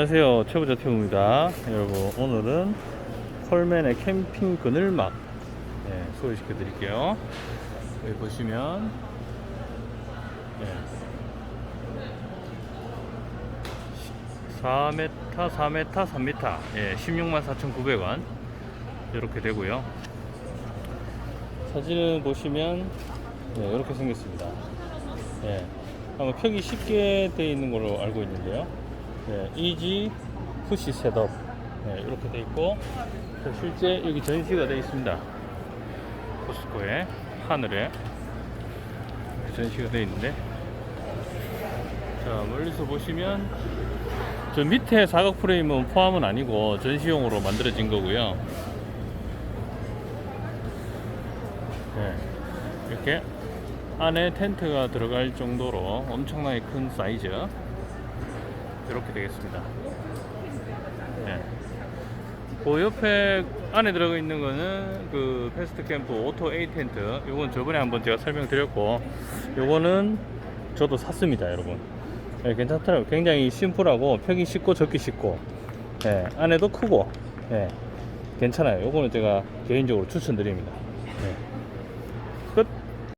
안녕하세요. 최부자 태우입니다. 여러분 오늘은 콜맨의 캠핑 그늘막 네, 소개시켜 드릴게요. 여기 보시면 네. 4m 4m 3m 예, 16만 4,900원. 이렇게 되고요. 사진을 보시면 네, 이렇게 생겼습니다. 예, 아마 펴기 쉽게 되어 있는 걸로 알고 있는데요 네, 이지 푸시 셋업. 네, 이렇게 돼 있고 자, 실제 여기 전시가 되어 있습니다. 코스코에 하늘에 전시가 되어 있는데. 자 멀리서 보시면 저 밑에 사각 프레임은 포함은 아니고 전시용으로 만들어진 거고요. 네, 이렇게 안에 텐트가 들어갈 정도로 엄청나게 큰 사이즈 이렇게 되겠습니다. 네. 그 옆에 안에 들어가 있는 거는 그 패스트 캠프 오토 A 텐트. 요건 저번에 한번 제가 설명드렸고, 요거는 저도 샀습니다, 여러분. 네, 괜찮더라고요. 굉장히 심플하고 펴기 쉽고 접기 쉽고, 네, 안에도 크고, 네, 괜찮아요. 요거는 제가 개인적으로 추천드립니다. 네.